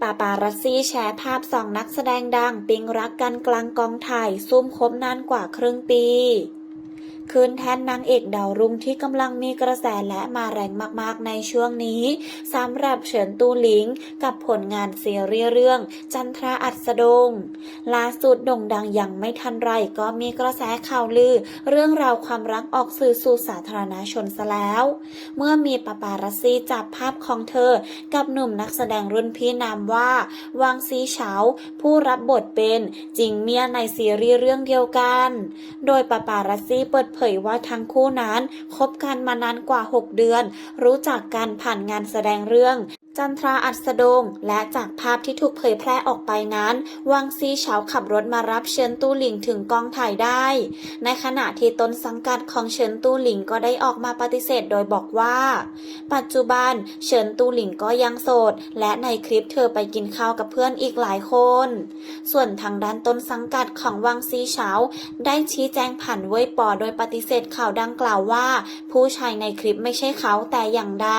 ปาปารัสซี่แชร์ภาพสองนักแสดงดัง ปิงรักกันกลางกองถ่ายซุ่มคบนานกว่าครึ่งปี คืนแทนนางเอกดาวรุ่งที่กำลังมีกระแสและมาแรงมากๆในช่วงนี้สำหรับเฉินตูหลิงกับผลงานซีรีส์เรื่อง จันทราอัสดงล่าสุดโด่งดังอยังไม่ทันไรก็มีกระแสข่าวลือ เรื่องราวความรักออกสื่อสู่สาธารณชนซะแล้ว เมื่อมีปาปารัสซี่จับภาพของเธอ กับหนุ่มนักแสดงรุ่นพี่นามว่าวางซีเฉาผู้รับบทเป็นจิงเมียในซีรีส์เรื่องเดียวกัน โดยปาปารัสซี่เปิดเผยว่าทั้งคู่นั้นคบกันมานานกว่า 6 เดือน รู้จักกันผ่านงานแสดงเรื่อง จันทราอัสดง และจากภาพที่ถูกเผยแพร่ออกไปนั้น วังซีเฉาขับรถมารับเชิญตู้หลิงถึงกองถ่ายได้ ในขณะที่ต้นสังกัดของเฉินตู้หลิงก็ได้ออกมาปฏิเสธโดยบอกว่า ปัจจุบันเฉินตู้หลิงก็ยังโสด และในคลิปเธอไปกินข้าวกับเพื่อนอีกหลายคน ส่วนทางด้านต้นสังกัดของวังซีเฉาได้ชี้แจงผ่านเว่ยปอโดยปฏิเสธข่าวดังกล่าวว่า ผู้ชายในคลิปไม่ใช่เขาแต่อย่างใด